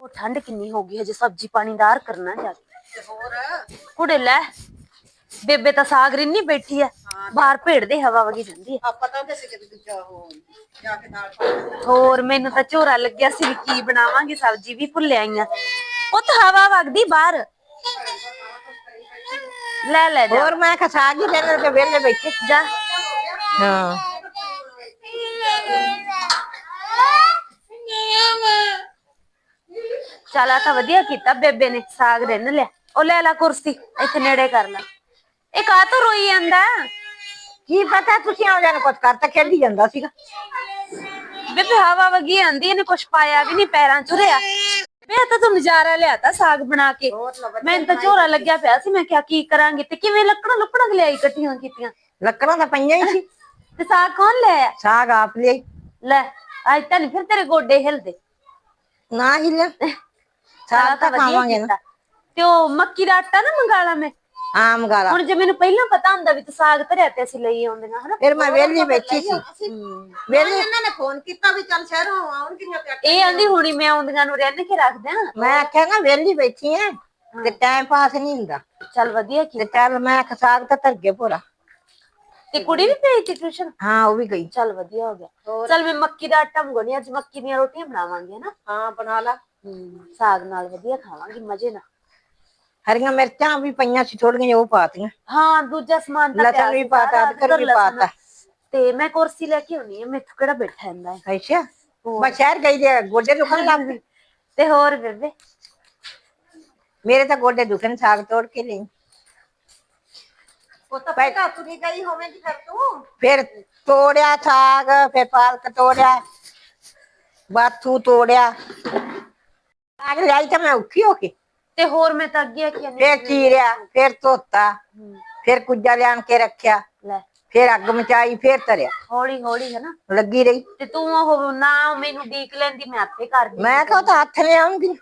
ਉਹ ਠੰਡ ਕਿੰਨੀ ਹੋ ਗਈ ਹਜੇ ਸਬਜ਼ੀ ਪਾਣੀਦਾਰ ਕਰਨਾ ਜਾ ਕੇ। ਤੇ ਹੋਰ? ਕੁੜੇ ਲੈ। ਬੇਬੇ ਤਾਂ ਸਾਗ ਰਿੰਨੀ ਬੈਠੀ ਐ। ਬਾਹਰ ਭੇੜ ਦੇ ਹਵਾ ਵਗੀ ਜਾਂਦੀ ਐ। ਆਪਾਂ ਤਾਂ ਉਹਦੇ ਸਿਰ ਦੂਜਾ ਉਹ ਜਾ ਕੇ ਨਾਲ ਪਾ। ਹੋਰ ਮੈਨੂੰ ਤਾਂ ਝੋਰਾ ਲੱਗਿਆ ਸੀ ਵੀ ਕੀ ਬਣਾਵਾਂਗੇ ਸਬਜ਼ੀ ਵੀ ਭੁੱਲ ਆਈਆਂ। ਉਹ ਤਾਂ ਹਵਾ ਵਗਦੀ ਬਾਹਰ। ਲੈ ਲੈ ਜਾ। ਹੋਰ ਮੈਂ ਖਸਾ ਗਈ ਰਹਿਣ ਤੇ ਵਿਹਲੇ ਬੈਠੇ। ਜਾ। ਹਾਂ। ਚੱਲ ਆ ਤਾਂ ਵਧੀਆ ਕੀਤਾ ਬੇਬੇ ਨੇ ਸਾਗ ਰਿੰਨ ਲਿਆ। ਉਹ ਲੈ ਲੈ ਕੁਰਸੀ ਇੱਥੇ ਨੇੜੇ ਕਰ ਲੈ। ਇਹ ਕਾਹ ਤੋਂ ਰੋਈ ਜਾਂਦਾ? ਕੀ ਪਤਾ ਤੁਸੀਂ ਆਉ ਜਾਣ ਕੁਝ ਕਰ ਤਾਂ ਖੇਡੀ ਜਾਂਦਾ ਸੀਗਾ। ਬੇਬੇ ਹਵਾ ਵਗੀ ਆਂਦੀ ਇਹਨੇ ਕੁਛ ਪਾਇਆ ਵੀ ਨਹੀਂ ਪੈਰਾਂ ਚ ਰਿਆ ਮੈਂ ਤਾਂ ਤੂੰ ਨਜ਼ਾਰਾ ਲਿਆਤਾ ਸਾਗ ਬਣਾ ਕੇ। ਮੈਨੂੰ ਤਾਂ ਝੋਰਾ ਲੱਗਿਆ ਪਿਆ ਸੀ ਮੈਂ ਕਿਹਾ ਕੀ ਕਰਾਂਗੇ ਤੇ ਕਿਵੇਂ ਲੱਕੜਾਂ ਲੁਕੜਾਂ ਲਿਆਈ ਇਕੱਠੀਆਂ ਕੀਤੀਆਂ? ਲੱਕੜਾਂ ਤਾਂ ਪਈਆਂ ਹੀ ਸੀ। ਤੇ ਸਾਗ ਕੌਣ ਲੈ ਆਇਆ? ਸਾਗ ਆਪ ਲਈ ਲੈ ਅੱਜ ਤਾਂ ਨੀ ਫਿਰ ਤੇਰੇ ਗੋਡੇ ਹਿਲਦੇ। ਨਾ ਹੀ ਲੈ ਸਾਗ ਤਾਂ ਵਧੀਆ ਖਾਵਾਂਗੇ ਨਾ। ਕੀਤਾ। ਤੇ ਉਹ ਮੱਕੀ ਦਾ ਆਟਾ ਨਾ ਮੰਗਾਲਾ ਮੈਂ। ਆਮ ਗਾਲਾ ਹੁਣ ਜੇ ਮੈਨੂੰ ਪਹਿਲਾਂ ਪਤਾ ਹੁੰਦਾ ਵੀ ਤੂੰ ਸਾਗ ਧਰਿਆ ਤੇ ਅਸੀਂ ਲਈ ਆਉਂਦੀਆਂ ਹਨਾ? ਫਿਰ ਮੈਂ ਵਿਹਲੀ ਬੈਠੀ ਸੀ। ਅਸੀਂ ਵੇਲੇ ਇਹਨਾਂ ਨੇ ਫੋਨ ਕੀਤਾ ਵੀ ਚੱਲ ਸ਼ਹਿਰੋਂ ਆਉਣਗੀਆਂ ਤੇ ਇਹ ਆਂਦੀ ਹੁਣੀ ਮੈਂ ਆਉਂਦੀਆਂ ਨੂੰ ਰਹਿਣ ਕੇ ਰੱਖ ਦਿਆਂ ਮੈਂ ਆਖਿਆ ਨਾ ਵਿਹਲੀ ਬੈਠੀ ਆ ਤੇ ਟਾਈਮ ਪਾਸ ਨਹੀਂ ਹੁੰਦਾ। ਚੱਲ ਵਧੀਆ ਕੀ ਤੇ ਚੱਲ ਮੈਂ ਆਖਿਆ ਸਾਗ ਤਾਂ ਧਰਗੇ ਭੋਰਾ। ਤੇ ਕੁੜੀ ਵੀ ਭੇਜਤੀ ਟਿਊਸ਼ਨ ਹਾਂ ਉਹ ਵੀ ਗਈ। ਚੱਲ ਵਧੀਆ ਹੋ ਗਿਆ। ਚੱਲ ਮੈਂ ਮੱਕੀ ਦਾ ਆਟਾ ਮੰਗਾਉਣੀ ਅੱਜ ਮੱਕੀ ਦੀਆਂ ਰੋਟੀਆਂ ਬਣਾਵਾਂਗੇ ਹਨਾ? ਹਾਂ ਬਣਾ ਲਾ। ਹੂੰ ਸਾਗ ਨਾਲ ਵਧੀਆ ਖਾਵਾਂਗੇ ਮਜ਼ੇ ਨਾਲ। ਹਰੀਆਂ ਮਿਰਚਾਂ ਵੀ ਪਈਆਂ ਸੀ ਥੋੜੀਆਂ ਜਿਹੀਆਂ ਉਹ ਪਾਤੀਆਂ। ਹਾਂ ਦੂਜਾ ਸਮਾਨ ਤਾਂ ਲਸਣ ਪਿਆ ਵੀ ਸੀ ਪਾਤਾ, ਸਾਰਾ, ਅਦਰਕ ਵੀ ਲਸਣ। ਪਾਤਾ। ਤੇ ਮੈਂ ਕੁਰਸੀ ਲੈ ਕੇ ਆਉਣੀ ਆ ਮੈਥੋਂ ਕਿਹੜਾ ਬੈਠਾ ਹੁੰਦਾ ਹੈ। ਅੱਛਾ ਮੈਂ ਸ਼ਹਿਰ ਗਈ ਦੇ ਗੋਡੇ ਦੁਖਣ ਲੱਗ ਪਏ ਤੇ ਹੋਰ ਬੇਬੇ? ਮੇਰੇ ਤਾਂ ਗੋਡੇ ਦੁਖਣ ਸਾਗ ਤੋੜ ਕੇ ਲਈ ਉਹ ਤਾਂ ਪਹਿਲਾਂ ਤੁਰੀ ਗਈ ਹੋਵੇਂਗੀ ਫਿਰ ਤੂੰ। ਫਿਰ ਤੋੜਿਆ ਸਾਗ ਫਿਰ ਪਾਲਕ ਤੋੜਿਆ ਬਾਥੂ ਤੋੜਿਆ। ਸਾਗ ਲਿਆਈ ਤਾਂ ਮੈਂ ਔਖੀ ਹੋ ਕੇ ਤੇ ਹੋਰ ਮੈਂ ਤਾਂ ਅੱਗੇ ਆਖਿਆ ਨਹੀਂ ਫਿਰ ਚੀਰਿਆ ਫਿਰ ਧੋਤਾ ਫਿਰ ਕੁੱਜਾ ਲਿਆਣ ਕੇ ਰੱਖਿਆ ਲੈ। ਫਿਰ ਅੱਗ ਮਚਾਈ ਫਿਰ ਤਰਿਆ ਹੌਲੀ ਹੌਲੀ ਹੈ ਨਾ। ਲੱਗੀ ਰਹੀ। ਤੇ ਤੂੰ ਉਹ ਨਾ ਮੈਨੂੰ ਡੀਕ ਲੈਂਦੀ ਮੈਂ ਆਪੇ ਕਰਦੀ ਮੈਂ ਕਿਹਾ ਉਹ ਤਾਂ ਹੱਥ ਨੇ ਆਉਂਗੀ।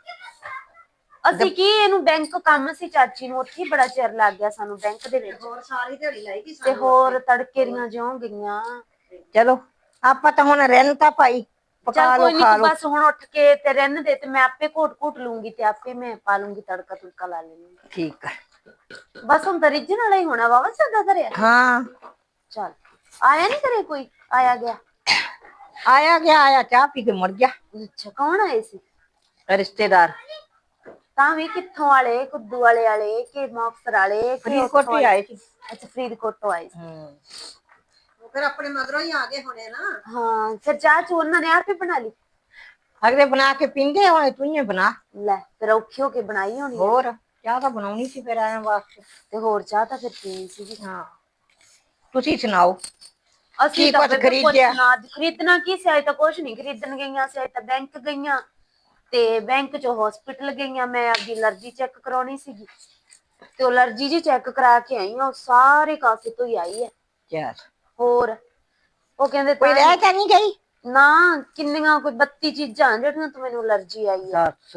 ਅਸੀਂ ਕੀ ਇਹਨੂੰ ਬੈਂਕ ਕੰਮ ਸੀ ਚਾਚੀ ਨੂੰ ਉੱਥੇ ਬੜਾ ਚਿਰ ਲੱਗ ਗਿਆ ਸਾਨੂੰ ਬੈਂਕ ਦੇ ਵਿੱਚ। ਹੋਰ ਸਾਰੀ ਦਿਹਾੜੀ ਲਾਈਗੀ ਤੇ ਹੋਰ ਤੜਕੇ ਦੀਆਂ ਜਿਉਂ ਗਈਆਂ ਚਲੋ ਆਪਾਂ ਤਾਂ ਹੁਣ ਰਹਿਣ ਤਾਂ ਭਾਈ। ਪਕਾ ਚੱਲ ਕੋਈ ਨਹੀਂ ਖਾ ਲੋ ਬਸ ਹੁਣ ਉੱਠ ਕੇ ਤੇ ਰਹਿਣ ਦੇ ਤੇ ਮੈਂ ਆਪੇ ਘੋਟ ਘੋਟ ਲੂੰਗੀ ਤੇ ਆਪੇ ਮੈਂ ਪਾ ਲੂੰਗੀ ਤੜਕਾ ਤੁੜਕਾ ਲਾ ਲੈਣੀ ਠੀਕ ਹੈ ਬਸ ਹੁਣ ਤਾਂ ਰਿੱਝਣ ਵਾਲਾ ਹੀ ਹੋਣਾ ਵਾਵਾ ਸਾਡਾ ਕਰਿਆ ਹਾਂ। ਚੱਲ ਆਇਆ ਨਹੀਂ ਕਰੇ ਕੋਈ? ਆਇਆ ਗਿਆ? ਆਇਆ ਗਿਆ ਆਇਆ ਚਾਹ ਪੀ ਕੇ ਮੁੜ ਗਿਆ। ਅੱਛਾ ਕੌਣ ਆਏ ਸੀ? ਰਿਸ਼ਤੇਦਾਰ। ਤਾਂ ਵੀ ਕਿੱਥੋਂ ਵਾਲੇ? ਕੁੱਦੂ ਵਾਲੇ ਵਾਲੇ ਕਿ ਮੁਕਤਸਰ ਵਾਲੇ ਕਿ ਫਰੀਦਕੋਟ ਉੱਥੋਂ ਹੀ ਆਏ ਸੀ। ਅੱਛਾ ਫਰੀਦਕੋਟ ਤੋਂ ਆਏ ਸੀ। ਹੂੰ। ਉਹ ਫਿਰ ਆਪਣੇ ਮਗਰੋਂ ਹੀ ਆ ਗਏ ਹੋਣੇ ਨਾ ਹਾਂ ਫਿਰ ਚਾਹ ਚੂ ਉਹਨਾਂ ਨੇ ਆਪੇ ਬਣਾ ਲਈ ਅਗਲੇ ਬਣਾ ਕੇ ਪੀਂਦੇ ਹੋਏ ਤੂੰ ਹੀ ਬਣਾ ਲੈ ਫਿਰ ਔਖੀ ਹੋ ਕੇ ਬਣਾਈ ਹੋਣੀ ਆ। ਹੋਰ ਚਾਹ ਤਾਂ ਬਣਾਉਣੀ ਸੀ ਫਿਰ ਆਇਆ ਵਾਸਤੇ ਤੇ ਹੋਰ ਚਾਹ ਤਾਂ ਫਿਰ ਪੀਣੀ ਸੀਗੀ ਹਾਂ ਤੁਸੀਂ ਸੁਣਾਓ ਅਸੀਂ ਕੀ ਤਾਂ ਕੁਛ ਬੇਬੇ ਖਰੀਦਿਆ? ਪੁੱਛਣਾ, ਅੱਜ ਖਰੀਦਣਾ ਕੀ ਸੀ ਅਜੇ ਤਾਂ ਕੁਝ ਨਹੀਂ ਖਰੀਦਣ ਗਈਆਂ ਸੀ ਅਜੇ ਤਾਂ ਬੈਂਕ ਗਈਆਂ ਤੇ ਬੈਂਕ ਚੋਂ ਹਸਪੀਟਲ ਗਈਆਂ ਮੈਂ ਆਪਦੀ ਅਲਰਜੀ ਚੈੱਕ ਕਰਾਉਣੀ ਸੀਗੀ ਤੇ ਉਹ ਅਲਰਜੀ ਜੀ ਚੈੱਕ ਕਰਾ ਕੇ ਆਈ ਹਾਂ ਉਹ ਸਾਰੇ ਕਾਸੇ ਤੋਂ ਹੀ ਆਈ ਹੈ ਯਾਰ ਹੋਰ। ਉਹ ਕਹਿੰਦੇ ਕੋਈ ਤਾਂ ਰਹਿ ਤਾਂ ਨਹੀਂ ਗਈ? ਨਾ ਕਿੰਨੀਆਂ ਕੋਈ 32 ਚੀਜ਼ਾਂ ਜਿਹੜੀਆਂ ਤੋਂ ਮੈਨੂੰ ਅਲਰਜੀ ਆਈ ਹੈ ਦੱਸ।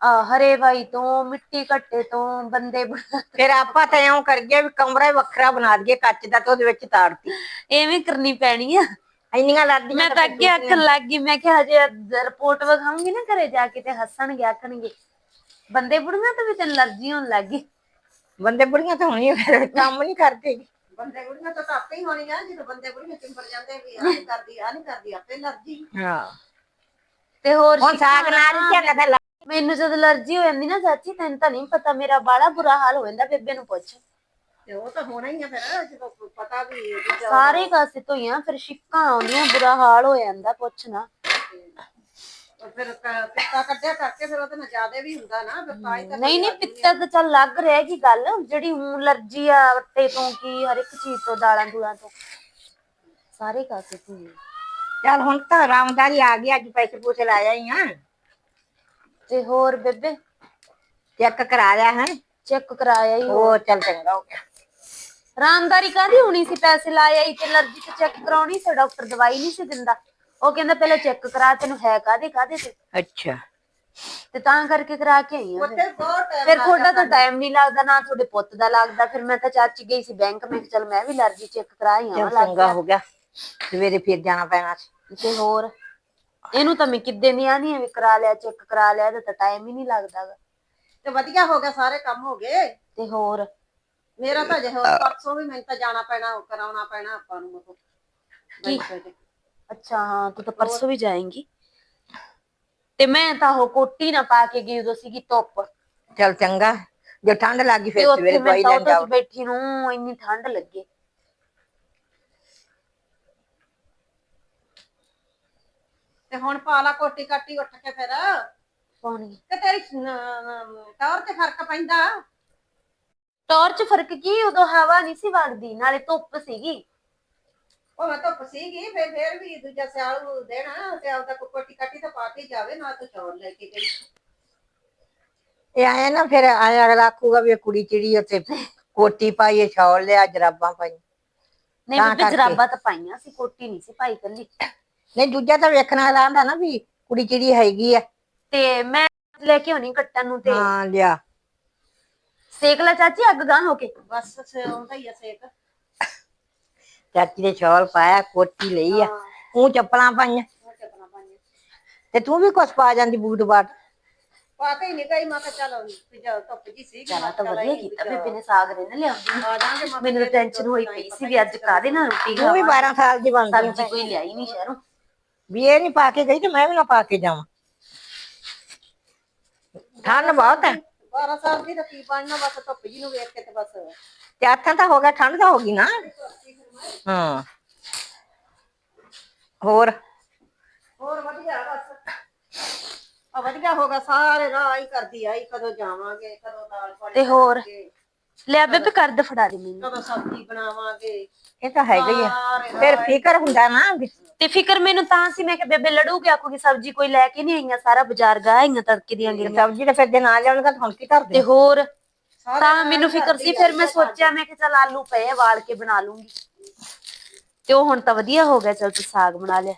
ਆ ਹਰੇ ਵਾਈ ਤੋਂ ਮਿੱਟੀ ਘੱਟੇ ਤੋਂ ਬੰਦੇ ਬਣਾ- ਫਿਰ ਆਪਾਂ ਤਾਂ ਇਉਂ ਕਰ ਗਏ ਵੀ ਕਮਰਾ ਹੀ ਵੱਖਰਾ ਬਣਾ ਦਈਏ ਕੱਚ ਦਾ ਤੇ ਉਹਦੇ ਵਿੱਚ ਤਾੜਤੀ ਐਵੇਂ ਕਰਨੀ ਪੈਣੀ ਆ। ਇੰਨੀਆਂ ਲੱਦੀਆਂ ਮੈਂ ਤਾਂ ਅੱਗੇ ਆਖਣ ਲੱਗ ਗਈ ਮੈਂ ਕਿਹਾ ਹਜੇ ਰਿਪੋਰਟ ਵਿਖਾਉਂਗੀ ਨਾ ਘਰੇ ਜਾ ਕੇ ਤੇ ਹੱਸਣਗੇ ਆਖਣਗੇ। ਬੰਦੇ ਬੁੜੀਆਂ ਤੋਂ ਵੀ ਤੈਨੂੰ ਅਲਰਜੀ ਹੋਣ ਲੱਗ ਗਈ। ਬੰਦੇ ਬੁੜੀਆਂ ਤਾਂ ਹੋਣੀ ਫਿਰ ਕੰਮ ਨਹੀਂ ਕਰਦੇ। ਬੰਦੇ ਬੁੜੀਆਂ ਤਾਂ ਤਾਂ ਆਪੇ ਹੀ ਹੋਣੀਆਂ ਜਦੋਂ ਬੰਦੇ ਬੁੜੀਆਂ ਚਿੰਬੜ ਜਾਂਦੇ ਵੀ ਆ ਨਹੀਂ ਕਰਦੀ ਆ ਨਹੀਂ ਕਰਦੀ ਆਪੇ ਲੱਗੀ ਹਾਂ। ਤੇ ਹੋਰ ਹੁਣ ਸਾਗ ਨਾਲ ਹੀ ਝੱਗਾ ਤਾਂ ਲਾ- ਮੈਨੂੰ ਜਦ ਅਲਰਜੀ ਹੋ ਜਾਂਦੀ ਨਾ ਚਾਚੀ ਤੈਨੂੰ ਤਾਂ ਨਹੀਂ ਪਤਾ ਮੇਰਾ ਬਾਲਾ ਬੁਰਾ ਹਾਲ ਹੋ ਜਾਂਦਾ ਬੇਬੇ ਨੂੰ ਪੁੱਛ। ਤੇ ਉਹ ਤਾਂ ਹੋਣਾ ਹੀ ਆ ਫਿਰ ਜਦੋਂ ਪਤਾ ਵੀ ਦੂਜਾ ਸਾਰੇ ਕਾਸੇ ਤੋਂ ਹੀ ਆ ਫਿਰ ਛਿੱਕਾਂ ਆਉਂਦੀਆਂ ਬੁਰਾ ਹਾਲ ਹੋ ਜਾਂਦਾ ਪੁੱਛ ਨਾ। ਫਿਰ ਕ- ਪਿੱਤਾ ਕੱਢਿਆ ਕਰਕੇ ਫਿਰ ਉਹਦੇ ਨਾਲ ਜ਼ਿਆਦਾ ਵੀ ਹੁੰਦਾ ਨਾ ਫਿਰ ਤਾਂ ਹੀ ਤਾਂ ਨਹੀਂ ਨਹੀਂ ਪਿੱਤਾ ਤਾਂ ਚੱਲ ਲੱਗ ਰਿਹਾ ਕੀ ਗੱਲ ਜਿਹੜੀ ਹੁਣ ਅਲਰਜੀ ਆ ਆਟੇ ਤੋਂ ਕੀ ਹਰ ਇੱਕ ਚੀਜ਼ ਤੋਂ ਦਾਲਾਂ ਦੂਲਾਂ ਤੋਂ। ਸਾਰੇ ਕਾਸੇ ਤੋਂ ਹੀ। ਚੱਲ ਹੁਣ ਤਾਂ ਰਾਮਦਾਰੀ ਆ ਗਈ ਅੱਜ ਪੈਸੇ ਪੂਸੇ ਲਾਇਆ ਹੀ ਆ। ਤੇ ਹੋਰ ਬੇਬੇ? ਚੈੱਕ ਕਰਾ ਲਿਆ ਹੈ। ਚੈੱਕ ਕਰਾਇਆ ਹੀ ਉਹ ਚੱਲ ਚੰਗਾ ਹੋ ਗਿਆ। ਰਾਮਦਾਰੀ ਕਾਦੀ ਹੋਣੀ ਸੀ? ਪੈਸੇ ਲਾਇਆ ਹੀ ਤੇ ਅਲਰਜੀ ਤੇ ਚੈੱਕ ਕਰਾਉਣੀ ਸੀ ਡਾਕਟਰ ਦਵਾਈ ਨਹੀਂ ਸੀ ਦਿੰਦਾ। ਉਹ ਕਹਿੰਦਾ ਪਹਿਲਾਂ ਚੈੱਕ ਕਰਾ ਤੈਨੂੰ ਹੈ ਕਾਦੇ ਕਾਦੇ ਤੇ? ਅੱਛਾ। ਤੇ ਤਾਂ ਕਰਕੇ ਕਰਾ ਕੇ ਆਈ ਆ। ਫਿਰ। ਉੱਥੇ ਬਹੁਤ ਤੁਹਾਡਾ ਤਾਂ ਟਾਈਮ ਨਹੀਂ ਲੱਗਦਾ ਨਾ ਤੁਹਾਡੇ ਪੁੱਤ ਦਾ ਲੱਗਦਾ। ਫਿਰ ਮੈਂ ਤਾਂ ਚਾਚੀ ਗਈ ਸੀ ਬੈਂਕ ਮੈਂ ਕਿਹਾ ਚੱਲ ਮੈਂ ਵੀ ਅਲਰਜੀ ਚੈੱਕ ਕਰਾਈ ਚੱਲ ਆਵਾਂ ਲੱਗ ਚੰਗਾ ਹੋ ਗਿਆ। ਸਵੇਰੇ ਫਿਰ ਜਾਣਾ ਪੈਣਾ ਸੀ। ਤੇ ਹੋਰ? ਇਹਨੂੰ ਤਾਂ ਮੈਂ ਕਿੱਦੇ ਨਹੀਂ ਆਨੀ ਵੀ ਕਰਾ ਲਿਆ ਚੈੱਕ ਕਰਾ ਲਿਆ ਇਹਦਾ ਤਾਂ ਟਾਈਮ ਹੀ ਨਹੀਂ ਲੱਗਦਾ ਗਾ। ਤੇ ਵਧੀਆ ਹੋ ਗਿਆ ਸਾਰੇ ਕੰਮ ਹੋ ਗਏ। ਤੇ ਹੋਰ? ਮੇਰਾ ਤਾਂ ਜੇ ਹੋਰ ਪਰਸੋਂ ਵੀ ਮੈਨੂੰ ਤਾਂ ਜਾਣਾ ਪੈਣਾ ਉਹ ਕਰਾਉਣਾ ਪੈਣਾ ਆਪਾਂ ਨੂੰ ਉਹ। ਕੀ? ਬੈਂਕ 'ਚ। ਅੱਛਾ ਹਾਂ ਤੂੰ ਤਾਂ ਪਰਸੋਂ ਵੀ ਜਾਏਂਗੀ। ਤੇ ਮੈਂ ਤਾਂ ਉਹ ਕੋਟੀ ਨਾ ਪਾ ਕੇ ਗਈ ਉਦੋਂ ਸੀਗੀ ਧੁੱਪ। ਚਲ ਚੰਗਾ ਜੇ ਠੰਡ ਲੱਗੀ ਤੇ ਫਿਰ ਉੱਥੇ ਸਵੇਰੇ ਮੈਂ ਦਵਾਈ ਲੈਣ ਜਾਓ। ਬੈਠੀ ਨੂੰ ਇੰਨੀ ਠੰਡ ਲੱਗੇ। ਤੇ ਹੁਣ ਪਾ ਲਾ ਕੋਟੀ ਕਾਟੀ ਉੱਠ ਕੇ ਫਿਰ। ਪਾਉਣੀ ਤੇ ਤੇਰੀ ਟੌਰ ਤੇ ਫ਼ਰਕ ਪੈਂਦਾ। ਟੌਰਚ ਫ਼ਰਕ ਕੀ? ਉਦੋਂ ਹਵਾ ਨਹੀਂ ਸੀ ਵਗਦੀ ਨਾਲੇ ਧੁੱਪ ਸੀਗੀ। ਉਹ ਮੈਂ ਧੁੱਪ ਸੀਗੀ ਫਿਰ ਫਿਰ ਵੀ ਦੂਜਾ ਸਿਆਲ ਨੂੰ ਦੇਣਾ ਤੇ ਆਪਦਾ ਕੋਟੀ ਕਾਟੀ ਤਾਂ ਪਾ ਕੇ ਜਾਵੇ ਨਾ ਤੂੰ ਚੌਰ ਲੈ ਕੇ ਗਈ ਇਹ ਆਇਆ ਨਾ ਫਿਰ ਆਇਆ ਅਗਲਾ ਆਖੂਗਾ ਵੀ ਇਹ ਕੁੜੀ ਚਿੜੀ ਉੱਤੇ ਕੋਟੀ ਪਾਈ ਇਹ ਛੋੜ ਲਿਆ ਜਰਾਬਾਂ ਪਾਈ ਨਹੀਂ ਤਾਂ ਬੀਬੀ ਕਰਕੇ। ਜਰਾਬਾਂ ਤਾਂ ਪਾਈਆਂ ਸੀ ਕੋਟੀ ਨਹੀਂ ਸੀ ਪਾਈ ਕੱਲੀ। ਨਹੀਂ ਦੂਜਾ ਤਾਂ ਵੇਖਣ ਆਂਦਾ ਨਾ ਵੀ ਕੁੜੀ ਚਿੜੀ ਹੈਗੀ ਆ। ਤੇ ਮੈਂ ਲੈ ਕੇ ਆਉਣੀ ਕੱਟਣ ਨੂੰ ਤੇ ਹਾਂ ਲਿਆ। ਸੇਕ ਲੈ ਚਾਚੀ ਅੱਗ ਗਾਂ ਹੋ ਕੇ। ਬਸ ਸਿਉਂਦਾ ਹੀ ਆ ਸੇਕ। ਚਾਚੀ ਨੇ ਸ਼ਾਲ ਪਾਇਆ ਕੋਟੀ ਲਈ ਆ। ਉਹ ਚੱਪਲਾਂ ਪਾਈਆਂ। ਚੱਪਣਾ ਤੇ ਤੂੰ ਵੀ ਕੁਛ ਪਾ ਜਾਂਦੀ ਬੂਟ ਬਾਟ? ਪਾ ਕੇ ਹੀ ਨਹੀਂ ਗਈ ਮੈਂ ਕਿਹਾ ਚੱਲ ਵੀ ਜਾ ਧੁੱਪ ਜੀ ਸੀਗੀ ਚਲਾ ਮੈਂ ਤਾਂ ਕਿਹਾ ਵਧੀਆ ਚੱਲ ਕੀਤਾ ਵੀ ਬੇਬੇ ਨੇ ਸਾਗ ਰੇ ਨਾ ਲਿਆਉਂਦੀ। ਆ ਜਾਾਂਗੇ ਮੈਂ ਮੈਨੂੰ ਤਾਂ ਟੈਨਸ਼ਨ ਹੋਈ ਪਈ ਸੀ ਵੀ ਅੱਜ ਕਾਦੇ ਨਾਲ ਰੋਟੀ ਤੂੰ ਵੀ ਖਾਵਾਂ। 12 ਸਾਲ ਦੀ ਬਣ ਗਈ। ਸਬਜ਼ੀ ਕੋਈ ਲਿਆਈ ਨਹੀਂ ਸ਼ਹਿਰੋਂ। ਵੀ ਇਹ ਨਹੀਂ ਪਾ ਕੇ ਗਈ ਤੇ ਮੈਂ ਵੀ ਨਾ ਪਾ ਕੇ ਜਾਵਾਂ। ਠੰਡ ਬਹੁਤ ਹੈ। 12 ਸਾਲ ਦੀ ਤਾਂ ਕੀ ਬਣਨਾ ਬਸ ਧੁੱਪ ਜੀ ਨੂੰ ਵੇਖ ਕੇ ਤੇ ਬਸ। ਤੇ ਆਥਾਂ ਤਾਂ ਹੋ ਗਿਆ ਠੰਡ ਤਾਂ ਹੋ ਗਈ ਨਾ। ਹਾਂ। ਹੋਰ? ਹੋਰ ਵਧੀਆ ਬਸ। ਆ ਵਧੀਆ ਹੋ ਗਿਆ ਸਾਰੇ ਰਾਹ ਹੀ ਕਰਦੀ ਆਈ ਕਦੋਂ ਜਾਵਾਂਗੇ ਕਦੋਂ ਦਾਲ ਪਾਣੀ ਤੇ ਹੋਰ? ਬਣਾਵਾਂਗੇ, ਲੈ ਬੇਬੇ ਕਰ ਦੇ ਫੜਾ ਦੇ ਮੈਨੂੰ। ਕਦੋਂ ਸਬਜ਼ੀ ਬਣਾਵਾਂਗੇ। ਇਹ ਤਾਂ ਹੈਗਾ ਹੀ ਆ। ਸਾਰੇ ਫਿਰ ਫਿਕਰ ਹੁੰਦਾ ਨਾ ਵੀ ਤੇ ਫਿਕਰ ਮੈਨੂੰ ਤਾਂ ਸੀ ਮੈਂ ਕਿ ਬੇਬੇ ਲੜੂਗੀ ਆਖੂਗੀ ਸਬਜ਼ੀ ਕੋਈ ਲੈ ਕੇ ਨਹੀਂ ਆਈਆਂ ਸਾਰਾ ਬਾਜ਼ਾਰ ਗਾ ਆਈਆਂ ਤੜਕੇ ਦੀਆਂ ਗਿਰੀਆਂ। ਸਬਜ਼ੀ ਤਾਂ ਫਿਰ ਦੇ ਨਾਲ ਲਿਆਉਣਗਾ ਤਾਂ ਹੁਣ ਕੀ ਕਰਦੇ ਤੇ ਹੋਰ? ਸਾਰੇ ਤਾਂ ਰਾਹ ਮੈਨੂੰ ਫਿਕਰ ਕਰਦੀ ਸੀ ਫਿਰ ਮੈਂ ਆਈ ਸੋਚਿਆ ਮੈਂ ਕਿ ਚਲ ਆਲੂ ਪਏ ਆ, ਵਾਲ ਕੇ ਬਣਾ ਲੂੰਗੀ। ਤੇ ਉਹ ਹੁਣ ਤਾਂ ਵਧੀਆ ਹੋ ਗਿਆ ਚਲ ਤੂੰ ਸਾਗ ਬਣਾ ਲਿਆ।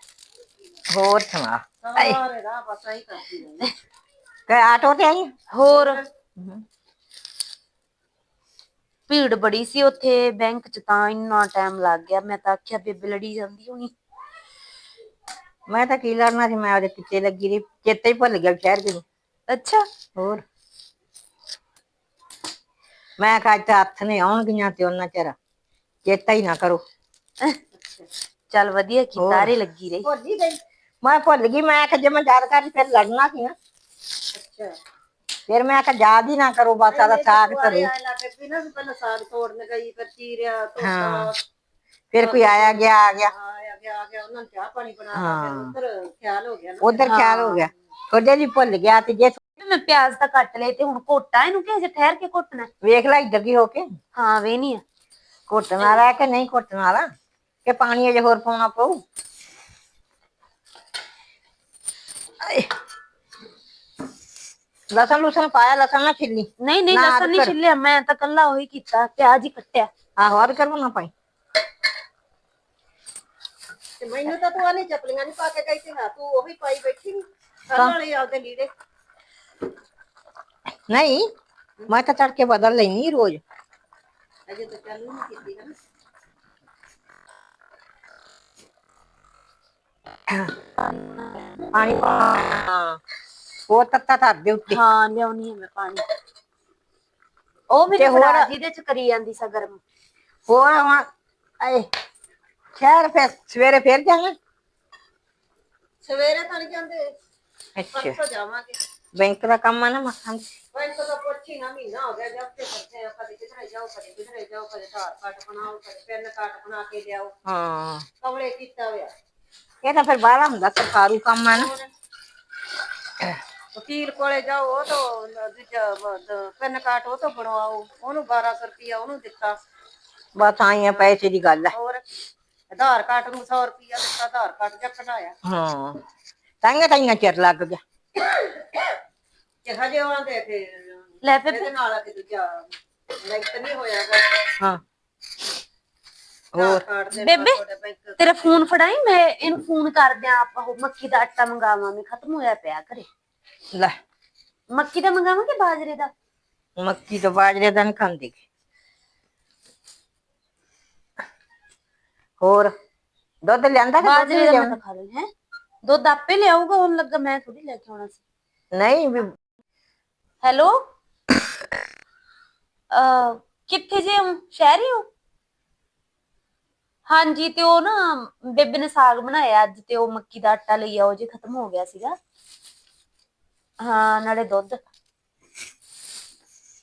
ਹੋਰ ਸੁਣਾ। ਸਾਰੇ ਰਾਹ ਬਸ ਆਹੀ ਕਰਦੀ ਰਹੀ ਕਿ ਆਟੋ ਤੇ ਆਈ? ਹੋਰ। ਭੀੜ ਬੜੀ ਸੀ ਉੱਥੇ ਬੈਂਕ 'ਚ ਤਾਂ ਇੰਨਾ ਟਾਈਮ ਲੱਗ ਗਿਆ। ਮੈਂ ਤਾਂ ਆਖਿਆ ਬੇਬੇ ਲੜੀ ਜਾਂਦੀ ਹੋਣੀ। ਮੈਂ ਤਾਂ ਕੀ ਲੜਨਾ ਸੀ ਮੈਂ ਉਹਦੇ ਪਿੱਛੇ ਲੱਗੀ ਰਹੀ। ਚੇਤੇ ਹੀ ਭੁੱਲ ਗਿਆ ਸ਼ਹਿਰ ਗਈ ਅੱਛਾ। ਹੋਰ। ਮੈਂ ਕਿਹਾ ਅੱਜ ਤਾਂ ਹੱਥ ਨੇ ਆਉਣਗੀਆਂ ਤੇ ਉਹਨਾਂ ਚਿਰ। ਚੇਤਾ ਹੀ ਨਾ ਕਰੋ। ਚੱਲ ਵਧੀਆ ਕੀਤਾ ਰੇ ਲੱਗੀ ਰਹੀ। ਭੁੱਲ ਹੀ ਗਈ। ਮੈਂ ਭੁੱਲ ਗਈ ਮੈਂ ਕਿਹਾ ਜੇ ਮੈਂ ਯਾਦ ਕਰੀ ਫਿਰ ਲੜਨਾ ਸੀ ਨਾ। ਅੱਛਾ। ਫਿਰ ਮੈਂ ਕਿਹਾ ਯਾਦ ਹੀ ਨਾ ਕਰੋ ਬਸ ਆਦਾ ਸਾਗ ਧਰੋ। ਆਏ ਲਾ ਬੇਬੀ ਨਾ ਵੀ ਪਹਿਲਾਂ ਸਾਗ ਤੋੜਨ ਗਈ ਫਿਰ ਚੀਰਿਆ ਹਾਂ। ਤੋੜਾ ਫਿਰ ਕੋਈ ਆਇਆ ਗਿਆ ਆ ਗਿਆ। ਆਇਆ ਗਿਆ ਆ ਗਿਆ ਉਹਨਾਂ ਨੇ ਚਾਹ ਪਾਣੀ ਬਣਾ। ਕੇ ਉੱਧਰ ਖਿਆਲ ਹੋ ਗਿਆ ਉਧਰ ਖਿਆਲ ਹੋ ਗਿਆ। ਥੋੜੇ ਜੀ ਭੁੱਲ ਗਿਆ ਤੇ ਜੇ ਮੈਂ ਪਿਆਜ਼ ਤਾਂ ਕੱਟ ਲਏ ਤੇ ਹੁਣ ਘੋਟਾ ਇਹਨੂੰ ਕਿ ਠਹਿਰ ਕੇ ਘੋਟਣਾ? ਵੇਖ ਲੈ ਇੱਧਰ ਕੀ ਹੋ ਕੇ। ਹਾਂ ਵੇ ਨਹੀਂ ਘੁੱਟਣ ਵਾਲਾ ਕਿ ਨਹੀਂ ਘੁੱਟਣ ਵਾਲਾ? ਕਿ ਪਾਣੀ ਅਜੇ ਹੋਰ ਪਾਉਣਾ ਪਊ? ਆਏ। ਲਸਣ ਲੁਸਣ ਪਾਇਆ ਲਸਣ ਨਾ ਛਿੱਲੀ। ਨਹੀਂ ਨਹੀਂ ਨਾ, ਲਸਣ ਨਹੀਂ ਅਦਰਕ। ਛਿੱਲਿਆ ਮੈਂ ਤਾਂ ਕੱਲਾ ਉਹੀ ਕੀਤਾ ਪਿਆਜ਼ ਹੀ ਕੱਟਿਆ। ਆਹੋ ਹੋਰ ਕਰਵਾ ਨਾ ਪਾਈ। ਤੇ ਮੈਨੂੰ ਤਾਂ ਤੂੰ ਆਨੇ ਚੱਪਲੀਆਂ ਨਹੀਂ ਪਾ ਕੇ ਗਈ ਸੀ ਨਾ ਤੂੰ ਉਹੀ ਪਾਈ ਬੈਠੀ ਨੀ। ਵਾਲੇ ਆਪਦੇ ਲੀੜੇ। ਨਹੀਂ ਮੈਂ ਤਾਂ ਤੜਕੇ ਬਦਲ ਲੈਣੀ ਰੋਜ਼। ਅਜੇ ਤਾਂ ਚਾਲੂ ਨਹੀਂ ਕੀਤੀ ਹੈ ਨਾ ਪਾਣੀ ਪਾ ਉਹ ਤੱਤਾ ਧਰ ਦੇ ਉੱਤੇ। ਹਾਂ ਲਿਆਉਣੀ ਹੈ ਮੈਂ ਪਾਣੀ। ਉਹ ਤੇ ਮੇਰੇ ਹੋਰ- ਫੜਾ ਜਿਹਦੇ ਚ ਕਰੀ ਜਾਂਦੀ ਸਾ ਗਰਮ। ਹੋਰ ਹੁਣ ਆਏ ਸ਼ਹਿਰ ਫਿਰ ਸਵੇਰੇ ਫੇਰ ਜਾਣਾ ਸਵੇਰੇ ਤਾਂ ਜਾਂਦੇ। ਅੱਛਾ। ਜਾਵਾਂਗੇ। ਬੈਂਕ ਦਾ ਕੰਮ ਆ ਨਾ ਮੱਖਾਂ ਬੈਂਕ ਦਾ ਪੁੱਛੀ ਨਾ ਮਹੀਨਾ ਹੋ ਗਿਆ ਜਦ ਤੇ ਕਰਦੇ ਆ ਕਦੇ ਕਿਧਰੇ ਜਾਓ ਕਦੇ ਕਿਧਰੇ ਜਾਓ ਕਦੇ ਧਾਰ ਕਾਰਡ ਬਣਾਓ ਕਦੇ ਪੈਨ ਕਾਰਡ ਬਣਾ ਕੇ ਲਿਆਓ। ਹਾਂ। ਕਵਲੇ ਕੀਤਾ ਹੋਇਆ। ਇਹ ਤਾਂ ਫਿਰ ਬਾਹਲਾ ਹੁੰਦਾ ਸਰਕਾਰੂ ਕੰਮ ਆ ਨਾ। ਵਕੀਲ ਕੋਲੇ ਜਾਓ ਉਹ ਤੋਂ ਦੂਜਾ ਪੈਨ ਕਾਰਡ ਉਹ ਤੋਂ ਬਣਵਾਓ। ਉਹਨੂੰ 1200 ਰੁਪਇਆ ਉਹਨੂੰ ਦਿੱਤਾ। ਬਸ ਆਈਆਂ ਪੈਸੇ ਦੀ ਗੱਲ ਹੈ। ਹੋਰ ਆਧਾਰ ਕਾਰਡ ਨੂੰ 100 ਰੁਪਇਆ ਦਿੱਤਾ ਆਧਾਰ ਕਾਰਡ ਜਾਂ ਕਢਾਇਆ ਹਾਂ ਤਾਂਗੇ ਤਾਂਗਾ ਚਿਰ ਲੱਗ ਗਿਆ। ਤੇ ਹਜੇ ਉਹਨਾਂ ਦੇ ਫਿਰ ਲੈ ਬੇਬੇ ਇਹਦੇ ਨਾਲ ਆ ਕੇ ਦੂਜਾ ਲਿੰਕ ਨਹੀਂ ਹੋਇਆਗਾ ਹਾਂ। ਆਧਾਰ ਕਾਰਡ ਦੇ ਨਾਲ ਬੇਬੇ ਤੁਹਾਡੇ ਬੈਂਕ ਤੇਰਾ ਫੋਨ ਫੜਾਈ ਮੈਂ ਇਹਨੂੰ ਫੋਨ ਕਰਦੇ ਆ ਆਪਾਂ ਉਹ ਮੱਕੀ ਦਾ ਆਟਾ ਮੰਗਾਵਾਂ ਮੈਂ ਖਤਮ ਹੋਇਆ ਪਿਆ ਘਰੇ। ਲੈ। ਮੱਕੀ ਦਾ ਮੰਗਾਵਾਂ ਕਿ ਬਾਜਰੇ ਦਾ? ਮੱਕੀ ਤੋਂ ਬਾਜਰੇ ਦਾ ਨੀ ਖਾਂਦੇ ਗੇ। ਹੋਰ ਦੁੱਧ ਲਿਆਂਦਾ ਕਿ ਦੁੱਧ ਬਾਜਰੇ ਨੀ ਦਾ ਮੈਂ ਲਿਆਉਣਾ? ਤਾਂ ਖਾ ਲਈ ਹੈ। ਦੁੱਧ ਆਪੇ ਲਿਆਊਗਾ ਹੁਣ ਲੱਗਾ ਮੈਂ ਥੋੜੀ ਲੈ ਕੇ ਆਉਣਾ ਸੀ। ਨਹੀਂ ਵੀ ਹੈਲੋ? ਅ ਕਿੱਥੇ ਜੇ ਹੋ? ਸ਼ਹਿਰ ਹੀ ਹੋ? ਹਾਂਜੀ ਤੇ ਉਹ ਨਾ ਬੇਬੇ ਨੇ ਸਾਗ ਬਣਾਇਆ ਅੱਜ ਤੇ ਉਹ ਮੱਕੀ ਦਾ ਆਟਾ ਲਈ ਆਓ ਜੇ ਖਤਮ ਹੋ ਗਿਆ ਸੀਗਾ। ਹਾਂ ਨਾਲੇ ਦੁੱਧ।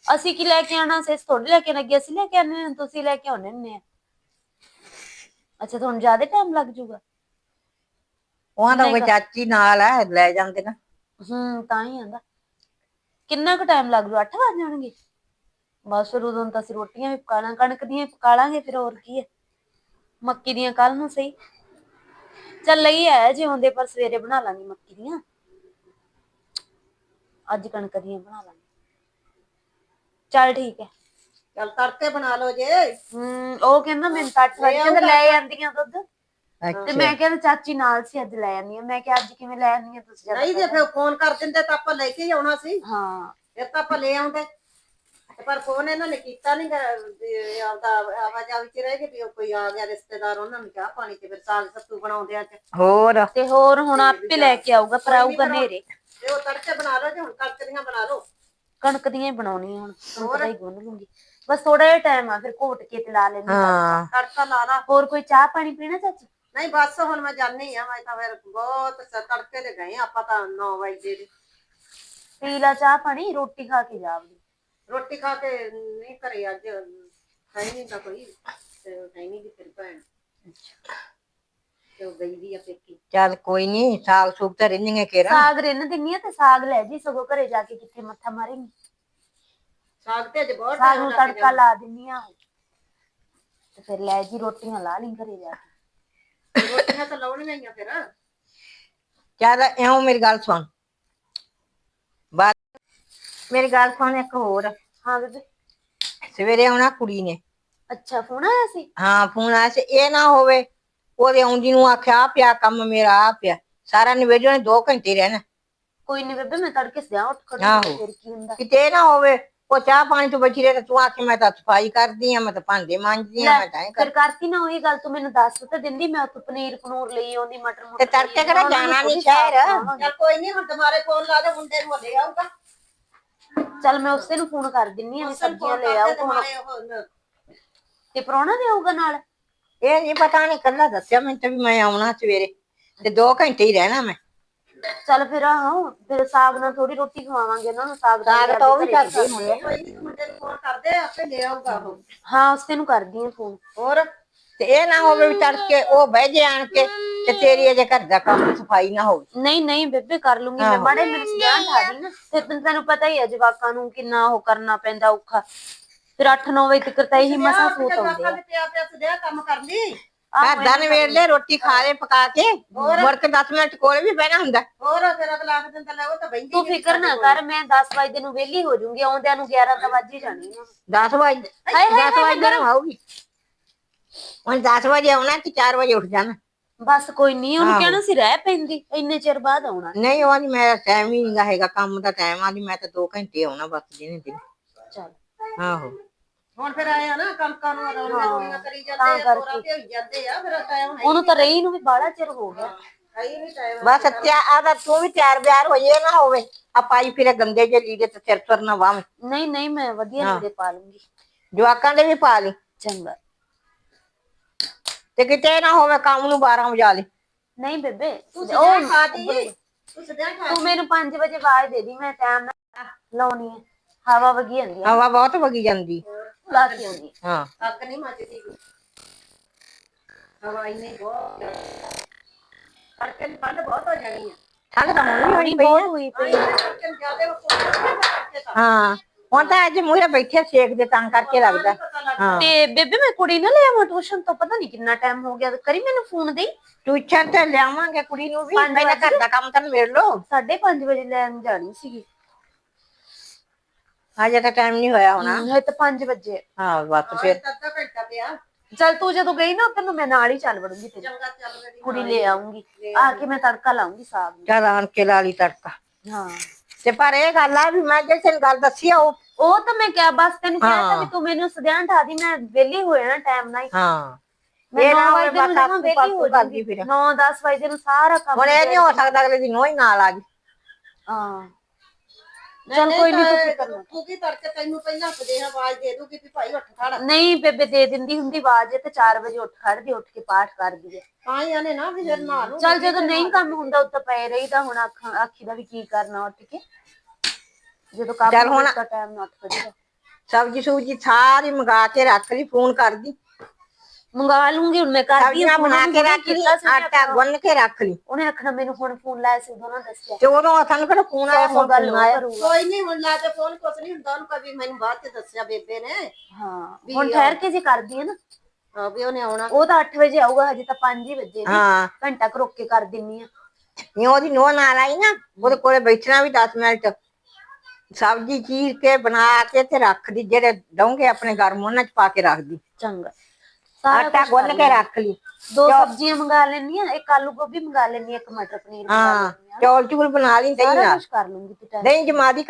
ਅਸੀਂ ਕੀ ਲੈ ਕੇ ਆਣਾ ਸੀ ਥੋੜੀ ਲੈ ਕੇ ਲੱਗੇ ਅਸੀਂ ਲੈ ਕੇ ਆਨੇ ਆ ਤੁਸੀਂ ਲੈ ਕੇ ਆਉਣੇ ਨੇ ਅੱਛਾ ਤੁਹਾਨੂੰ ਜ਼ਿਆਦਾ ਟਾਈਮ ਲੱਗ ਜਾਊਗਾ। ਉਹਨਾਂ ਦਾ ਕੋਈ ਚਾਚੀ ਨਾਲ ਹੈ ਲੈ ਜਾਂਦੇ ਨਾ। ਹੂੰ ਤਾਂ ਹੀ ਆਂਦਾ ਕਿੰਨਾ ਕੁ ਟਾਈਮ ਲੱਗ ਜੂ 8 ਵਜ ਜਾਣਗੇ। ਬਸ ਫਿਰ ਉਦੋਂ ਤਾਂ ਅਸੀਂ ਰੋਟੀਆਂ ਵੀ ਪਕਾ ਲਾਂ ਕਣਕ ਦੀਆਂ ਪਕਾ ਲਾਂਗੇ ਫਿਰ ਹੋਰ ਕੀ ਹੈ ਮੱਕੀ ਦੀਆਂ ਕੱਲ ਨੂੰ ਸਹੀ। ਚੱਲ ਲਈ ਹੈ ਜੇ ਹੁੰਦੇ ਪਰ ਸਵੇਰੇ ਬਣਾ ਲਾਂਗੀ ਮੱਕੀ ਦੀਆਂ। ਅੱਜ ਕਣਕ ਦੀਆਂ ਬਣਾ ਲਾਂਗੇ। ਚੱਲ ਠੀਕ ਹੈ ਚੱਲ ਤੜਕੇ ਬਣਾ ਲਓ ਜੇ। ਹੂੰ ਉਹ ਕਹਿੰਦਾ ਮੈਨੂੰ ਤਾਂ 8 ਵਜੇ ਕਹਿੰਦਾ ਲੈ ਜਾਂਦੀਆਂ ਦੁੱਧ। ਤੇ ਮੈਂ ਕਹਿੰਦਾ ਚਾਚੀ ਨਾਲ ਸੀ ਅੱਜ ਲੈ ਆਨੀ ਆ। ਮੈਂ ਕਿਹਾ ਅੱਜ ਕਿਵੇਂ ਲੈ ਆਨੀ ਆ ਤੁਸੀਂ ਨਹੀਂ ਜੇ ਫਿਰ ਫੋਨ ਕਰ ਦਿੰਦੇ ਤਾਂ ਆਪਾਂ ਲੈ ਕੇ ਹੀ ਆਉਣਾ ਸੀ। ਹਾਂ। ਫਿਰ ਤਾਂ ਆਪਾਂ ਲੈ ਆਉਂਦੇ। ਤੇ ਪਰ ਫੋਨ ਇਹਨਾਂ ਨੇ ਕੀਤਾ ਨਹੀਂ ਆਪਦਾ ਆਵਾਜਾਈ ਚ ਰਹਿ ਗਏ ਵੀ ਉਹ ਕੋਈ ਆ ਗਿਆ ਰਿਸ਼ਤੇਦਾਰ ਉਹਨਾਂ ਨੂੰ ਚਾਹ ਪਾਣੀ ਤੇ ਫਿਰ ਸਾਗ ਸੱਤੂ ਬਣਾਉਂਦੇ ਆ ਚ। ਹੋਰ? ਤੇ ਹੋਰ ਹੁਣ ਆਪੇ ਲੈ ਕੇ ਆਊਗਾ ਪਰ ਆਊਗਾ ਨੇਰੇ ਤੇ ਉਹ ਤੜਕੇ ਬਣਾ ਲਓ ਜੇ ਹੁਣ ਕਣਕ ਦੀਆਂ ਬਣਾ ਲਓ। ਕਣਕ ਦੀਆਂ ਹੀ ਬਣਾਉਣੀਆਂ ਹੁਣ ਕਣਕ ਦਾ ਹੀ ਗੁੰਨ ਲੂੰਗੀ। ਬਸ ਥੋੜਾ ਜਿਹਾ ਟਾਈਮ ਆ ਫਿਰ ਘੋਟ ਕੇ ਤੇ ਲਾ ਲੈਣੀ ਹਾਂ। ਤੜਕਾ ਲਾ ਲਾ। ਹੋਰ ਕੋਈ ਚਾਹ ਪਾਣੀ ਪੀਣਾ ਚਾਚੀ? ਨਹੀਂ ਬਸ ਹੁਣ ਮੈਂ ਜਾਣੀ ਆ ਮੈਂ ਤਾਂ ਫਿਰ ਬਹੁਤ ਸ- ਤੜਕੇ ਦੇ ਗਏ ਆਪਾਂ ਤਾਂ 9 ਵਜੇ ਦੇ। ਪੀ ਲਾ ਚਾਹ ਪਾਣੀ ਰੋਟੀ ਖਾ ਕੇ ਜਾਵੜੀ ਰੋਟੀ ਖਾ ਕੇ ਨਹੀਂ ਘਰੇ ਅੱਜ ਹੈ ਨਹੀਂ ਤਾਂ ਕੋਈ ਤੇ ਹੈ ਨਹੀਂ ਦੀ ਫਿਰ ਭੈਣ। ਤੇ ਉਹ ਗਈ ਦੀ ਆ ਪੇਕੀ। ਚੱਲ ਕੋਈ ਨਹੀਂ ਸਾਗ ਸੁਗ ਤਾਂ ਰਹਿੰਦੀਆਂ ਕੇਰਾ ਸਾਗ ਰਿੰਨ ਦਿੰਨੀ ਆ ਤੇ ਸਾਗ ਲੈ ਜੀ ਸਗੋਂ ਘਰੇ ਜਾ ਕੇ ਕਿੱਥੇ ਮੱਥਾ ਮਾਰੇਂਗੀ। ਸਾਗ ਤੇ ਅੱਜ ਬਹੁਤ ਸਾਗ time ਨੂੰ ਲੱਗ ਤੜਕਾ ਲਾ ਦਿੰਨੀ ਆ ਤੇ ਫਿਰ ਲੈ ਜੀ ਰੋਟੀਆਂ ਲਾ ਲਈ ਘਰੇ ਜਾ ਕੇ। ਰੋਟੀਆਂ ਤਾਂ ਲਾਉਣੀਆਂ ਹੀ ਆ ਫਿਰ। ਚੱਲ ਇਉਂ ਮੇਰੀ ਗੱਲ ਸੁਣ। ਬਾਤ ਮੇਰੀ ਗੱਲ ਸੁਣ ਇੱਕ ਹੋਰ। ਹਾਂ ਬੇਬੇ ਸਵੇਰੇ ਆਉਣਾ ਕੁੜੀ ਨੇ। ਅੱਛਾ ਫੋਨ ਆਇਆ ਸੀ? ਹਾਂ ਫੋਨ ਆਇਆ ਸੀ। ਇਹ ਨਾ ਹੋਵੇ ਉਹਦੇ ਆਉਂਦੀ ਨੂੰ ਆਖਿਆ ਪਿਆ ਕੰਮ ਮੇਰਾ ਆ ਪਿਆ। ਸਾਰਾ ਨਿਵੇੜੋ ਨੇ 2 ਘੰਟੇ ਰਹਿਣਾ। ਕੋਈ ਨਹੀਂ ਬੇਬੇ ਮੈਂ ਤੜਕੇ ਸਿਆ ਉੱਠ ਖੜੀ ਆਹੋ। ਫਿਰ ਕੀ ਹੁੰਦਾ? ਕਿਤੇ ਇਹ ਨਾ ਹੋਵੇ ਉਹ ਚਾਹ ਪਾਣੀ ਤੋਂ ਬੈਠੀ ਰਹੇ ਤੇ ਤੂੰ ਆਖੇ ਮੈਂ ਤਾਂ ਸਫ਼ਾਈ ਕਰਦੀ ਆ ਮੈਂ ਤਾਂ ਭਾਂਡੇ ਮਾਂਜਦੀ ਆ ਮੈਂ ਤਾਂ ਇਹ ਫਿਰ ਕਰ। ਕਰਤੀ ਨਾ ਉਹੀ ਗੱਲ ਤੂੰ ਮੈਨੂੰ ਦੱਸ ਤਾਂ ਦਿੰਦੀ ਮੈਂ ਉੱਥੇ ਪਨੀਰ ਪਨੂਰ ਲਈ ਆਉਂਦੀ ਮਟਰ ਮੁਟਰ ਤੇ ਤੜਕੇ ਲਈ ਕਿਹੜਾ ਉਹਨਾਂ ਨੂੰ ਜਾਣਾ ਨੀ ਥੋੜ੍ਹੀ ਸ਼ਹਿਰ? ਸਾਫ਼। ਚੱਲ ਕੋਈ ਨਹੀਂ ਹੁਣ ਤੁਹਾਰੇ ਫੋਨ ਲਾ ਦੇ ਮੁੰਡੇ ਨੂੰ ਲੈ ਆਊਗਾ। ਚੱਲ ਮੈਂ ਉਸੇ ਨੂੰ ਫੋਨ ਕਰ ਦਿੰਨੀ ਆ ਵੀ ਸਬਜ਼ੀਆਂ ਲੈ ਆਓ ਹੁਣ। ਤੇ ਪ੍ਰਾਹੁਣਾ ਵੀ ਆਊਗਾ ਨਾਲ? ਇਹ ਨਹੀਂ ਪਤਾ ਨਹੀਂ ਕੱਲਾ ਦੱਸਿਆ ਮੈਨੂੰ ਤਾਂ ਵੀ ਮੈਂ ਆਉਣਾ ਸਵੇਰੇ ਤੇ 2 ਘੰਟੇ ਹੀ ਰਹਿਣਾ ਮੈਂ। ਚੱਲ ਫਿਰ ਆਹੋ ਫਿਰ ਸਾਗ ਨਾਲ ਥੋੜੀ ਰੋਟੀ ਖਵਾਵਾਂਗੇ ਉਹਨਾਂ ਨੂੰ ਸਾਗ ਦਾ ਸਾਗ ਤਾਂ ਉਹ ਵੀ ਕਰਦੇ ਹੁੰਦੇ ਆ। ਕੋਈ ਨੀ ਮੁੰਡੇ ਨੂੰ ਫੋਨ ਕਰਦੇ ਆ, ਆਪੇ ਲੈ ਆਊਗਾ ਉਹ। ਹਾਂ ਉਸੇ ਨੂੰ ਕਰਦੀ ਆ ਫੋਨ। ਹੋਰ? ਤੇ ਇਹ ਨਾ ਹੋਵੇ ਵੀ ਤੜਕੇ ਉਹ ਬਹਿ ਜੇ ਆਣ ਕੇ ਤੇ ਤੇਰੀ ਅਜੇ ਘਰ ਦਾ ਕੰਮ ਸਫ਼ਾਈ ਨਾ ਹੋਵੇ। ਨਹੀਂ ਨਹੀਂ ਬੇਬੇ ਕਰ ਲੂੰਗੀ ਮੈਂ। ਆਹੋ। ਮਾੜੇ ਮੈਨੂੰ ਸਿਆਣ ਠਾੜੀ ਨਾ ਤੇ ਤੈਨੂੰ ਤੈਨੂੰ ਪਤਾ ਹੀ ਹੈ ਜਵਾਕਾਂ ਨੂੰ ਕਿੰਨਾ ਉਹ ਕਰਨਾ ਪੈਂਦਾ ਔਖਾ। ਫਿਰ 8-9 ਵਜੇ ਤੱਕ ਤਾਂ ਇਹੀ ਮਸਾ ਸੂਤ ਆਉਂਦੇ ਆ। ਪਿਆ ਪਿਆ ਸਦਿਆ ਕੰਮ ਕਰ ਲਈ ਘਰ ਦਾ ਨਵੇੜ ਲੈ ਰੋਟੀ ਖਾ ਲੈ ਪਕਾ ਕੇ। ਮੁੜ ਕੇ 10 ਮਿੰਟ ਕੋਲ ਵੀ ਬਹਿਣਾ ਹੁੰਦਾ। ਹੋਰ ਫਿਰ ਅਗਲਾ ਆਖ ਦਿੰਦਾ ਲੈ ਉਹ ਤਾਂ ਬੈਂਦੀ ਤੂੰ ਫਿਕਰ ਨਾ ਕਰ ਮੈਂ 10 ਵਜੇ ਨੂੰ ਵਿਹਲੀ ਹੋ ਜਾਊਂਗੀ ਆਉਂਦਿਆਂ ਨੂੰ 11 ਤਾਂ ਵੱਜ ਹੀ ਜਾਣੀ ਆ 10 ਵਜੇ ਹਾਏ ਹਾਏ 10 ਵਜੇ ਨੂੰ ਆਉਗੀ ਹੁਣ 10 ਵਜੇ ਆਉਣਾ ਕਿ 4 ਵਜੇ ਉੱਠ ਜਾਣਾ। ਬਸ ਕੋਈ ਨਹੀਂ ਉਹਨੂੰ ਆਹੋ। ਕਹਿਣਾ ਸੀ ਰਹਿ ਪੈਂਦੀ ਇੰਨੇ ਚਿਰ ਬਾਅਦ ਆਉਣਾ। ਨਹੀਂ ਉਹ ਨਹੀਂ ਮੇਰਾ ਟਾਈਮ ਹੀ ਨਹੀਂ ਹੈਗਾ ਕੰਮ ਦਾ ਟਾਈਮ ਆ ਨਹੀਂ ਮੈਂ ਤਾਂ 2 ਘੰਟੇ ਆਉਣਾ ਬਸ ਜਿਹਨੇ ਦਿਨ। ਚੱਲ। ਆਹੋ। ਹੁਣ ਫਿਰ ਆਏ ਆ ਨਾ ਕਣਕਾਂ ਨੂੰ ਰੌਣੀਆਂ ਰੌਣੀਆਂ ਕਰੀ ਤਾਂ ਜਾਂਦੇ ਆ। ਤੋਰਾ ਭੇਜ ਜਾਂਦੇ ਆ ਫਿਰ ਟਾਈਮ ਹੈ ਉਹਨੂੰ ਤਾਂ ਰਹੀ ਨੂੰ ਵੀ ਬਾਹਲਾ ਚਿਰ ਹੋ ਗਿਆ। ਹੀ ਨਹੀਂ ਟਾਈਮ ਬਸ ਤਿਆ ਆਦਾ ਤੂੰ ਵੀ ਤਿਆਰ ਬਿਆਰ ਹੋ ਜੇ ਨਾ ਹੋਵੇ ਆ ਪਾਈ ਫਿਰੇ ਗੰਦੇ ਜੇ ਲੀੜੇ ਤੇ ਸਿਰ ਤੁਰ ਨਾ ਵਾਵੇਂ ਨਹੀਂ ਨਹੀਂ ਮੈਂ ਵਧੀਆ। ਲੀੜੇ ਪਾ ਲੂੰਗੀ। ਜਵਾਕਾਂ ਦੇ ਵੀ ਪਾ ਲਈ। ਚੰਗਾ। ਤੇ ਕਿਤੇ ਨਾ ਹੋਵੇ ਕੰਮ ਨੂੰ 12 ਵਜਾ ਲਈ ਨਹੀਂ ਬੇਬੇ ਤੂੰ ਉਹ ਖਾ ਦੀ। ਤੂੰ ਸਦਿਆ ਖਾ ਤੂੰ ਮੈਨੂੰ 5 ਵਜੇ ਆਵਾਜ਼ ਦੇ ਦੀ ਮੈਂ ਟਾਈਮ ਨਾਲ ਲਾਉਣੀ ਹੈ ਹਵਾ ਵਗੀ ਜਾਂਦੀ ਆ। ਹਵਾ ਬਹੁਤ ਵਗੀ ਜਾਂਦੀ। ਲਾ ਕੇ ਆਉਂਦੀ ਹਾਂ। ਅੱਗ ਨਹੀਂ ਮੱਚਦੀ। ਹਵਾਈ ਨਹੀਂ ਬਹੁਤ ਅੜਕਨ ਪੰਡ ਬਹੁਤ ਹੋ ਜਾਣੀ ਆ। ਠੰਡ ਤਾਂ ਹੁਣ ਵੀ ਹੋਣੀ ਪਈ ਬਹੁਤ। ਹੋਈ ਪਈ ਉਹ ਹਾਂ। ਹੁਣ ਤਾਂ ਅੱਜ ਮੂਹਰੇ ਬੈਠੇ ਸੇਕ ਦੇ ਤਾਂ ਕਰਕੇ ਲੱਗਦਾ। ਹਾਂ। ਤੇ ਬੇਬੇ ਮੈਂ ਕੁੜੀ ਨਾ ਲਿਆਵਾਂ ਟਿਊਸ਼ਨ ਤੋਂ? ਪਤਾ ਨਹੀਂ ਕਿੰਨਾ ਟਾਈਮ ਹੋ ਗਿਆ। ਕਰੀ ਮੈਨੂੰ ਫੋਨ ਦੇ ਟਿਊਸ਼ਨ ਤੇ ਲਿਆਵਾਂਗੇ ਕੁੜੀ ਨੂੰ ਵੀ। ਪੰਜ ਪਹਿਲਾਂ। ਘਰ ਦਾ ਕੰਮ ਤਾਂ ਮੇੜ ਲੋ 5:30 ਵਜੇ ਲੈਣ ਜਾਣੀ ਸੀਗੀ। ਅਜੇ ਤਾਂ ਟਾਈਮ ਨਹੀਂ ਹੋਇਆ ਹੋਣਾ। ਹੈ ਤਾਂ 5 ਵਜੇ। ਹਾਂ ਬਸ ਫਿਰ। ਅੱਧਾ ਘੰਟਾ ਪਿਆ। ਚਲ ਤੂੰ ਜਦੋਂ ਗਈ ਨਾ ਤੈਨੂੰ ਮੈਂ ਨਾਲ ਹੀ ਚੱਲ ਵੜੂੰਗੀ ਤੇਰੀ। ਚੰਗਾ ਚੱਲ ਕੁੜੀ ਲੈ ਆਉਂਗੀ ਆ ਕੇ ਮੈਂ ਤੜਕਾ ਲਾਉਂਗੀ ਸਾਗ ਨੂੰ। ਚੱਲ ਆਣ ਕੇ ਲਾ ਲਈ ਤੜਕਾ। ਹਾਂ। ਤੇ ਪਰ ਇਹ ਗੱਲ ਆ ਵੀ ਮੈਂ ਜੇ ਤੈਨੂੰ ਗੱਲ ਦੱਸੀ ਆ ਉਹ ਉਹ ਤਾਂ ਮੈਂ ਕਿਹਾ ਬਸ ਤੈਨੂੰ ਕਿਹਾ ਤਾਂ। ਵੀ ਤੂੰ ਮੈਨੂੰ ਸਦਿਆਂ ਠਾ ਦੀ ਮੈਂ ਵਿਹਲੀ ਹੋ ਜਾਣਾ ਟਾਈਮ ਨਾਲ ਹੀ। ਹਾਂ। ਮੈਂ ਇਹ ਨਾ 9 ਹੋਵੇ ਵਜੇ ਨੂੰ ਆਪੂ ਵਿਹਲੀ ਹੋ ਕਰਦੀ ਜਾਂਦੀ ਫਿਰ। 9 10 ਵਜੇ ਨੂੰ ਸਾਰਾ ਕੰਮ ਹੁਣ ਇਹ ਨਹੀਂ ਹੋ ਸਕਦਾ ਅਗਲੇ ਦੀ ਨੋਹ ਹੀ ਨਾਲ ਆ ਗਈ। ਹਾਂ। ਚਲ ਕੋਈ ਨਹੀਂ ਤੂੰ ਫਿਕਰ ਨਾ ਤੂੰ ਕੀ ਤੜਕੇ ਤੈਨੂੰ ਪਹਿਲਾਂ ਸਦੇਹ ਆਵਾਜ਼ ਦੇ ਦੂਗੀ ਵੀ ਭਾਈ ਉੱਠ ਖੜ। ਨਹੀਂ ਬੇਬੇ ਦੇ ਦਿੰਦੀ ਹੁੰਦੀ ਆਵਾਜ਼ ਤੇ 4 ਵਜੇ ਉੱਠ ਖੜਦੀ ਉੱਠ ਕੇ ਪਾਠ ਕਰਦੀ ਹੈ। ਤਾਂ ਹੀ ਆਨੇ ਨਾ ਵੀ ਫਿਰ ਨਹਾ ਲੂ ਚਲ ਜਦੋਂ ਨਹੀਂ ਕੰਮ ਹੁੰਦਾ ਉੱਤੇ ਪਏ ਰਹੀਦਾ ਹੁਣ ਅੱਖਾਂ ਆਖੀ ਦਾ ਵੀ ਕੀ ਕਰਨਾ ਉੱਠ ਕੇ। ਜਦੋਂ ਕੰਮ ਚੱਲ ਹੁਣ- ਹੁੰਦਾ ਟਾਈਮ ਨਾਲ ਉੱਠ ਖੜੀਦਾ ਸਬਜੀ ਸੂਜੀ ਸਾਰੀ ਮੰਗਾ ਕੇ ਰੱਖ ਲਈ ਫੋਨ ਕਰਦੀ। ਮੰਗਾ ਲੂੰਗੀ ਹੁਣ ਮੈਂ ਕਰਦੀ ਸਬਜ਼ੀਆਂ ਹਾਂ ਬਣਾ ਕੇ ਉਹਨੂੰ ਰੱਖ ਲਈ ਆਟਾ ਗੁੰਨ ਕੇ ਰੱਖ ਲਈ। ਉਹਨੇ ਆਖਣਾ ਮੈਨੂੰ ਹੁਣ ਫੋਨ ਲਾਇਆ ਸੀ ਉਦੋਂ ਨਾ ਦੱਸਿਆ। ਤੇ ਉਦੋਂ ਸਾਨੂੰ ਕਿਹੜਾ ਫੋਨ ਆਇਆ ਸੌ ਗੱਲ ਆਇਆ। ਕੋਈ ਨਹੀਂ ਹੁਣ ਲਾ ਕੇ ਫੋਨ ਕੁਛ ਨਹੀਂ ਹੁੰਦਾ ਉਹਨੂੰ ਕਦੀ ਮੈਨੂੰ ਬਾਅਦ ਚ ਦੱਸਿਆ ਬੇਬੇ ਨੇ। ਹਾਂ ਹੁਣ ਠਹਿਰ ਕੇ ਜੇ ਕਰਦੀ ਹੈ ਨਾ। ਹਾਂ ਵੀ ਉਹਨੇ ਆਉਣਾ। ਉਹ ਤਾਂ 8 ਵਜੇ ਆਊਗਾ ਹਜੇ ਤਾਂ 5 ਹੀ ਵਜੇ ਨੇ। ਹਾਂ। ਘੰਟਾ ਕੁ ਰੁੱਕ ਕੇ ਕਰ ਦਿੰਨੀ ਆ। ਨਹੀਂ ਉਹਦੀ ਨੋਹ ਨਾਲ ਆਈ ਨਾ ਉਹਦੇ ਕੋਲੇ ਬੈਠਣਾ ਵੀ 10 ਮਿੰਟ। ਸਬਜੀ ਚੀਰ ਕੇ ਬਣਾ ਕੇ ਤੇ ਰੱਖ ਦੀ ਜਿਹੜੇ ਡੋਂਗੇ ਆਪਣੇ ਗਰਮ ਉਹਨਾਂ ਚ ਪਾ ਕੇ ਰੱਖ ਦੀ। ਚੰਗਾ। ਸਾਰਾ ਆਟਾ ਕੁਛ ਗੁੰਨ ਕਰ ਕੇ। ਰੱਖ ਲਈ। ਦੋ ਸਬਜ਼ੀਆਂ ਮੰਗਾ ਲੈਣੀ ਆ ਇੱਕ ਆਲੂ ਗੋਭੀ ਮੰਗਾ ਲੈਣੀ ਇੱਕ ਮਟਰ ਪਨੀਰ ਹਾਂ ਆ ਚੌਲ ਚੂਲ ਬਣਾ ਲਈ ਦਹੀਂ ਸਾਰਾ ਨਾਲ। ਕੁਝ ਕਰ ਲੂੰਗੀ ਤੂੰ ਟਾਈਮ ਦਹੀਂ ਜਮਾ ਦੀ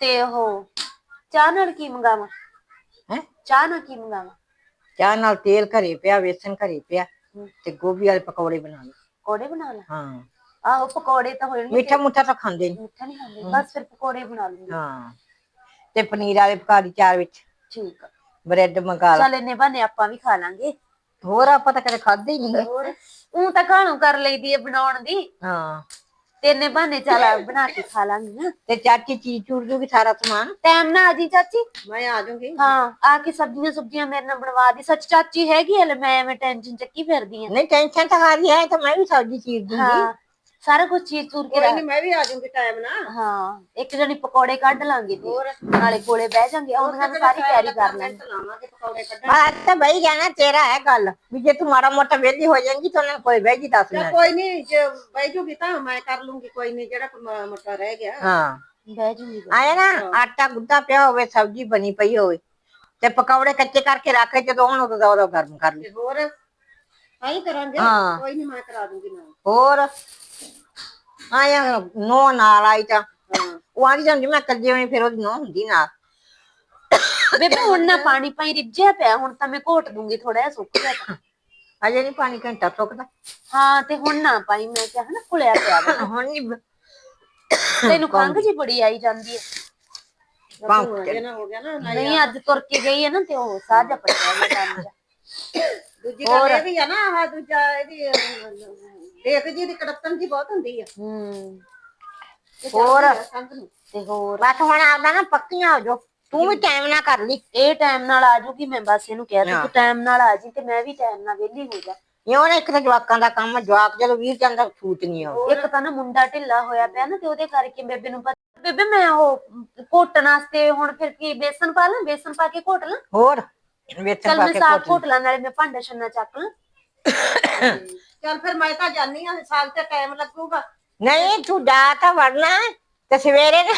ਤੇ ਉਹ ਚਾਹ ਨਾਲ ਕੀ ਮੰਗਾਵਾਂ? ਹੈ? ਚਾਹ ਨਾਲ ਕੀ ਮੰਗਾਵਾਂ? ਚਾਹ ਨਾਲ ਤੇਲ ਘਰੇ ਪਿਆ ਵੇਸਣ ਘਰੇ ਪਿਆ ਤੇ ਗੋਭੀ ਵਾਲੇ ਪਕੌੜੇ ਬਣਾ ਲਈ ਪਕੌੜੇ ਬਣਾ ਲਾ ਹਾਂ। ਆਹੋ ਪਕੌੜੇ ਤਾਂ ਹੋਣਗੇ ਮਿੱਠਾ ਮੁੱਠਾ ਤਾਂ ਖਾਂਦੇ ਨਹੀਂ ਮਿੱਠਾ ਨਹੀਂ ਖਾਂਦੇ। ਬਸ ਫਿਰ ਪਕੌੜੇ ਬਣਾ ਲੂੰਗੀ। ਹਾਂ। ਤੇ ਪਨੀਰ ਵਾਲੇ ਪਕਾ ਦੀ ਚਾਰ ਵਿੱਚ। ਠੀਕ ਆ। ਬ੍ਰੈਡ ਮੰਗਾ ਲਾ। ਚੱਲ ਇੰਨੇ ਬਹਾਨੇ ਆਪਾਂ ਵੀ ਖਾ ਲਾਂਗੇ। ਹੋਰ ਆਪਾਂ ਤਾਂ ਕਦੇ ਖਾਦੇ ਹੀ ਨਹੀਂ। ਹੋਰ ਉਹ ਤਾਂ ਖਾਣੋਂ ਕਰ ਲਈਦੀ ਹੈ ਬਣਾਉਣ ਦੀ। ਹਾਂ। ਤੇ ਇੰਨੇ ਬਹਾਨੇ ਚੱਲ ਬਣਾ ਕੇ ਖਾ ਲਾਂਗੇ ਨਾ। ਤੇ ਚਾਚੀ ਚੀਜ਼ ਚੂਰ ਜੂਗੀ ਸਾਰਾ ਸਮਾਨ। ਟਾਈਮ ਨਾਲ ਆ ਜੀ ਚਾਚੀ। ਮੈਂ ਆ ਜਾਊਂਗੀ। ਹਾਂ ਆ ਕੇ ਸਬਜ਼ੀਆਂ ਸੁਬਜ਼ੀਆਂ ਮੇਰੇ ਨਾਲ ਬਣਵਾ ਦੀ। ਸੱਚ ਚਾਚੀ ਹੈਗੀ ਹਲੇ ਮੈਂ ਐਵੇਂ ਟੈਨਸ਼ਨ ਚੱਕੀ ਫਿਰਦੀ ਆ। ਨਹੀਂ ਟੈਨਸ਼ਨ ਤਾਂ ਹਾਰੀ ਹੈ ਤਾਂ ਮੈਂ ਵੀ ਸਬਜ਼ੀ ਚੀਰ ਦੂੰਗੀ। ਹਾਂ। ਸਾਰਾ ਕੁਝ ਚੀਰ ਚੂਰ ਕੇ ਕੋਈ ਰੱਖ ਨਹੀਂ ਮੈਂ ਵੀ ਆ ਜਾਊਂਗੀ ਟਾਈਮ ਨਾਲ। ਹਾਂ ਇੱਕ ਜਣੀ ਪਕੌੜੇ ਕੱਢ ਲਾਂਗੇ ਤੇ ਨਾਲੇ ਕੋਲੇ ਬਹਿ ਜਾਾਂਗੇ ਉਹਨਾਂ ਨੂੰ ਸਾਰੀ ਤਿਆਰੀ ਕਰ ਲਾਂਗੇ ਲਾਵਾਂਗੇ ਪਕੌੜੇ ਕੱਢਣ। ਬਾਤ ਤਾਂ ਬਈ ਜਾਣਾ ਤੇਰਾ ਹੈ ਗੱਲ ਵੀ ਜੇ ਤੂੰ ਮਾੜਾ ਮੋਟਾ ਵਿਹਲੀ ਹੋ ਜਾਏਗੀ ਤਾਂ ਉਹਨਾਂ ਕੋਲ ਬਹਿ ਜੀ ਦੱਸ ਚੱਲ ਕੋਈ ਨਹੀਂ ਜੇ ਬਹਿ ਜੂਗੀ ਤਾਂ ਮੈਂ ਕਰ ਲੂੰਗੀ ਕੋਈ ਨਹੀਂ ਜਿਹੜਾ ਕੋਈ ਮ- ਮੋਟਾ ਰਹਿ ਗਿਆ। ਹਾਂ। ਬਹਿ ਜੂਗੀ ਆਏ ਨਾ ਆਟਾ ਗੁੱਦਾ ਪਿਆ ਹੋਵੇ ਸਬਜ਼ੀ ਬਣੀ ਪਈ ਹੋਵੇ ਤੇ ਪਕੌੜੇ ਕੱਚੇ ਕਰਕੇ ਰੱਖੇ ਜਦੋਂ ਹੁਣ ਉਦੋਂ ਦਾ ਉਦੋਂ ਗਰਮ ਕਰ ਲਈ। ਤੇ ਹੋਰ? ਆਈ ਕਰਾਂਗੇ। ਹਾਂ। ਕੋਈ ਨਹੀਂ ਮੈਂ ਕਰਾ ਦੂੰਗੀ ਨਾਲ। ਹੋਰ? ਆਇਆ ਨੋ ਨਾਲ ਆਈ ਤਾਂ। ਉਹ ਆਂਦੀ ਜਾਂਦੀ ਮੈਂ ਕੱਜੇ ਹੋਣੀ ਫਿਰ ਉਹਦੀ ਨੋ ਹੁੰਦੀ ਨਾਲ। ਬੇਬੇ ਹੁਣ ਨਾ ਪਾਣੀ ਪਾਈ ਰਿੱਝਿਆ ਪਿਆ ਹੁਣ ਤਾਂ ਮੈਂ ਘੋਟ ਦੂੰਗੀ ਥੋੜਾ ਜਿਹਾ ਸੁੱਕ ਗਿਆ ਤਾਂ। ਅਜੇ ਨਹੀਂ ਪਾਣੀ ਘੰਟਾ ਸੁੱਕਦਾ। ਹਾਂ ਤੇ ਹੁਣ ਨਾ ਪਾਈ ਮੈਂ ਕਿਹਾ ਹਨਾ ਕੁਲਿਆ ਪਿਆ ਵਾ। ਹੁਣ ਨਹੀਂ ਤੈਨੂੰ ਖੰਘ ਜੀ ਬੜੀ ਆਈ ਜਾਂਦੀ ਹੈ ਇਹ ਨਾ ਹੋ ਗਿਆ ਨਾ ਨਹੀਂ ਅੱਜ ਤੁਰ ਕੇ ਗਈ ਹੈ ਨਾ ਤੇ ਉਹ ਸਾਹ ਜਾ ਪੜਿਆ ਮੈਂ ਕੰਮ ਦਾ ਦੂਜੀ ਗੱਲ ਇਹ ਵੀ ਆ ਨਾ ਆਹ ਦੂਜਾ ਇਹਦੀ ਅਹ, ਦੇਖ ਜੀ ਦੀ ਕੜਤਨ ਜੀ ਬਹੁਤ ਹੁੰਦੀ ਆ। ਹੂੰ। ਹੋਰ। ਸੰਗ ਨੂੰ। ਤੇ ਹੋਰ। ਬਸ ਹੁਣ ਆਪਦਾ ਨਾ ਪੱਕੀਆਂ ਹੋ ਜਾਓ। ਤੂੰ ਵੀ ਟਾਈਮ ਨਾ ਕਰ ਲਈ। ਇਹ ਟਾਈਮ ਨਾਲ ਆ ਜੂਗੀ ਮੈਂ ਬਸ ਇਹਨੂੰ ਕਹਿ ਤਾ ਤੂੰ ਟਾਈਮ ਨਾਲ ਆ ਜੀ ਤੇ ਮੈਂ ਵੀ ਟਾਈਮ ਨਾਲ ਵਿਹਲੀ ਹੋ ਜਾ। ਇਹ ਨਾ ਇੱਕ ਤਾਂ ਜਵਾਕਾਂ ਦਾ ਕੰਮ ਆ, ਜਵਾਕ ਜਦੋਂ ਵੀਰ ਜਾਂਦਾ ਛੂਟ ਨਹੀਂ ਆਉਂਦੀ ਇੱਕ ਤਾਂ ਨਾ ਮੁੰਡਾ ਢਿੱਲਾ ਹੋਇਆ ਪਿਆ ਨਾ ਤੇ ਉਹਦੇ ਕਰਕੇ ਬੇਬੇ ਨੂੰ ਪਤਾ ਬੇਬੇ ਮੈਂ ਉਹ ਘੋਟਣ ਵਾਸਤੇ ਹੁਣ ਫਿਰ ਕੀ ਬੇਸਨ ਪਾ ਲਾਂ? ਬੇਸਨ ਪਾ ਕੇ ਘੋਟ ਲਾਂ? ਹੋਰ। ਵੇਚਣ ਪਾ ਮੈਂ ਕੇ ਸਾਗ ਘੋਟ ਲਾਂ ਨਾਲੇ ਮੈਂ ਭਾਂਡਾ ਛੰਨਾ ਚੱਕ ਲਾਂ। ਚੱਲ ਫਿਰ ਮੈਂ ਤਾਂ ਜਾਣੀ ਆ ਸਾਗ ਤੇ ਟਾਈਮ ਲੱਗੂਗਾ। ਨਹੀਂ ਤੂੰ ਜਾ ਤਾਂ ਵੜਨਾ ਹੈ, ਤੇ ਸਵੇਰੇ ਨਾ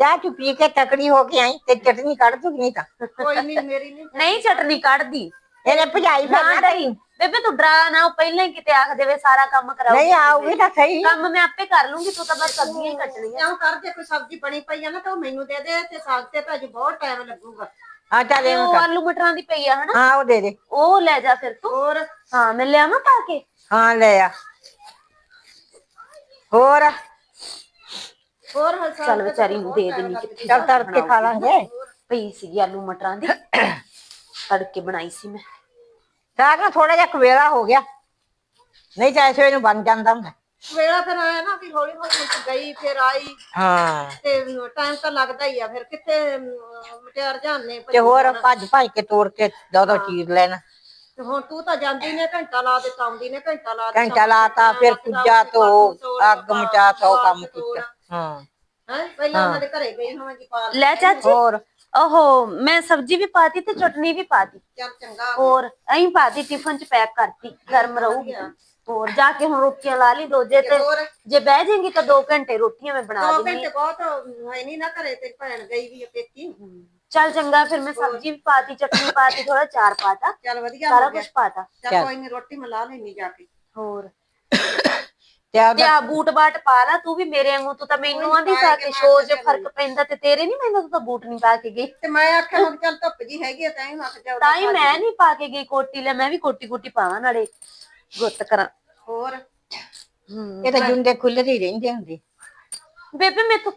ਚਾਹ ਚੁ ਪੀ ਕੇ ਤਕੜੀ ਹੋ ਕੇ ਆਈ ਤੇ ਚਟਨੀ ਕੱਢ ਦੂਗੀ ਨਹੀਂ ਤਾਂ। ਕੋਈ ਨਹੀਂ ਮੇਰੀ ਨਹੀਂ ਨਹੀਂ ਚਟਨੀ ਕੱਢਦੀ। ਇਹਨੇ ਭਜਾਈ ਨਾ ਫਿਰਨਾ ਡਰੀ ਬੇਬੇ ਤੂੰ ਡਰਾ ਨਾ ਉਹ ਪਹਿਲਾਂ ਹੀ ਕਿਤੇ ਆਖ ਦੇਵੇ ਸਾਰਾ ਕੰਮ ਕਰਾਓ। ਨਹੀਂ ਆਉਗੀ ਤਾਂ ਸਹੀ। ਕੰਮ ਮੈਂ ਆਪੇ ਕਰ ਲੂੰਗੀ ਤੂੰ ਤਾਂ ਬਸ ਸਬਜ਼ੀਆਂ ਹੀ ਕੱਟਣੀਆਂ। ਕਿਉਂ ਕਰ ਜੇ ਕੋਈ ਸਬਜ਼ੀ ਬਣੀ ਪਈ ਆ ਨਾ ਤਾਂ ਉਹ ਮੈਨੂੰ ਦੇ ਦੇ ਤੇ ਸਾਗ ਤੇ ਤਾਂ ਅਜੇ ਬਹੁਤ ਟਾਈਮ ਲੱਗੂਗਾ। ਆ ਚੱਲ ਤੇ ਇਹਨੂੰ ਉਹ ਆਲੂ ਮਟਰਾਂ ਦੀ ਪਈ ਆ ਹਨਾ? ਹਾਂ ਉਹ ਦੇ ਦੇ। ਉਹ ਲੈ ਜਾ ਫਿਰ ਤੂੰ। ਹੋਰ? ਹਾਂ ਮੈਂ ਲਿਆਵਾਂ ਪਾ ਕੇ? ਹਾਂ ਲੈ ਆ। ਹੋਰ? ਹੋਰ ਹਲ ਸਾਗ ਚੱਲ ਵਿਚਾਰੀ ਨੂੰ ਦੇ ਦੇਣੀ ਕਿੱਥੇ ਚੱਲ ਤੜ ਕੇ ਖਾ ਲਾਂਗੇ। ਪਈ ਸੀ ਆਲੂ ਮਟਰਾਂ ਦੀ। ਤੜਕੇ ਬਣਾਈ ਸੀ ਮੈਂ। ਸਾਗ ਨਾ ਥੋੜਾ ਜਿਹਾ ਕਵੇਲਾ ਹੋ ਗਿਆ। ਨਹੀਂ ਤਾਂ ਐਸੇ ਨੂੰ ਬਣ ਜਾਂਦਾ ਹੁੰਦਾ। ਵੇਲਾ ਫਿਰ ਆਇਆ ਨਾ ਵੀ ਹੌਲੀ ਹੌਲੀ ਗਈ ਫਿਰ ਆਈ। ਹਾਂ। ਤੇ ਟਾਈਮ ਤਾਂ ਲੱਗਦਾ ਹੀ ਆ ਫਿਰ ਕਿੱਥੇ ਮਟਿਆਰ ਜਾਣੇ ਤੇ ਹੋਰ ਭੱਜ ਭੱਜ ਕੇ ਤੋੜ ਕੇ ਦੋ ਦੋ ਚੀਰ ਲੈਣਾ। ਤੇ ਹੁਣ ਤੂੰ ਤਾਂ ਜਾਂਦੀ ਨੇ ਘੰਟਾ ਲਾ ਦਿੱਤਾ ਆਉਂਦੀ ਨੇ ਘੰਟਾ ਲਾ ਦਿੱਤਾ ਘੰਟਾ ਲਾਤਾ ਫਿਰ ਕੁੱਜਾ ਧੋ ਅੱਗ ਮਚਾ ਸੌ ਕੰਮ ਕੀਤਾ। ਹਾਂ। ਹੈ ਪਹਿਲਾਂ ਉਹਨਾਂ ਦੇ ਘਰੇ ਗਈ ਹੋਵਾਂਗੀ ਪਾਲ ਲੈ ਚਾਚੀ। ਹੋਰ? ਓਹੋ ਮੈਂ ਸਬਜ਼ੀ ਵੀ ਪਾਤੀ ਤੇ ਚਟਨੀ ਵੀ ਪਾਤੀ ਚੱਲ ਚੰਗਾ ਹੋਰ ਐਂ ਪਾਤੀ ਟਿਫਨ ਚ ਪੈਕ ਕਰਤੀ ਗਰਮ ਰਹੂਗੀ ਹੋਰ ਜਾ ਕੇ ਹੁਣ ਰੋਟੀਆਂ ਲਾ ਲਈ ਦੋ ਜੇ ਤੇ ਜੇ ਬਹਿ ਜਾਏਗੀ ਤਾਂ 2 ਘੰਟੇ ਰੋਟੀਆਂ ਮੈਂ ਬਣਾ ਦੋ ਦੇਣੀ ਘੰਟੇ ਬਹੁਤ ਹੈ ਨਹੀਂ ਨਾ ਘਰੇ ਤੇ ਭੈਣ ਗਈ ਵੀ ਆ ਪੇਕੀ। ਚੱਲ ਚੰਗਾ ਫਿਰ ਮੈਂ ਸਬਜ਼ੀ ਵੀ ਪਾਤੀ ਚਟਨੀ ਪਾਤੀ ਥੋੜਾ ਚਾਰ ਪਾਤਾ। ਚੱਲ ਵਧੀਆ ਸਾਰਾ ਹੋ ਗਿਆ। ਕੁਝ ਪਾਤਾ। ਚੱਲ ਕੋਈ ਨਹੀਂ ਰੋਟੀ ਮੈਂ ਲਾ ਲੈਣੀ ਜਾ ਕੇ। ਹੋਰ। ਤੇ ਤੇ ਆਪਦਾ ਆ ਬੂਟ ਬਾਟ ਪਾ ਲਾ ਤੂੰ ਵੀ ਮੇਰੇ ਵਾਂਗੂ ਤੂੰ ਤਾਂ ਮੈਨੂੰ ਆਂਦੀ ਸਾ ਕਿ 'ਚ ਫ਼ਰਕ ਪੈਂਦਾ ਤੇ ਤੇਰੇ ਨਹੀਂ ਮੈਨੂੰ ਤੂੰ ਤਾਂ ਬੂਟ ਨਹੀਂ ਪਾ ਕੇ ਗਈ ਤੇ ਮੈਂ ਆਖਿਆ ਹੁਣ ਚੱਲ ਧੁੱਪ ਜੀ ਹੈਗੀ ਆ ਤਾਂ ਹੀ ਮੈਂ ਕਿਹਾ ਚੱਲ ਤਾਂ ਹੀ ਮੈਂ ਨਹੀਂ ਪਾ ਕੇ ਗਈ ਕੋਟੀ ਲੈ ਮੈਂ ਵੀ ਕੋਟੀ ਕੋਟੀ ਪਾਵਾਂ ਨਾਲੇ ਗੁੱਤ ਕਰਾਂ। ਹੋਰ। ਹੂੰ। ਇਹ ਤਾਂ ਜੁੰਡੇ ਖੁੱਲਦੇ ਹੀ ਰਹਿੰਦੇ ਹੁੰਦੇ। ਬੇਬੇ ਤੋਂ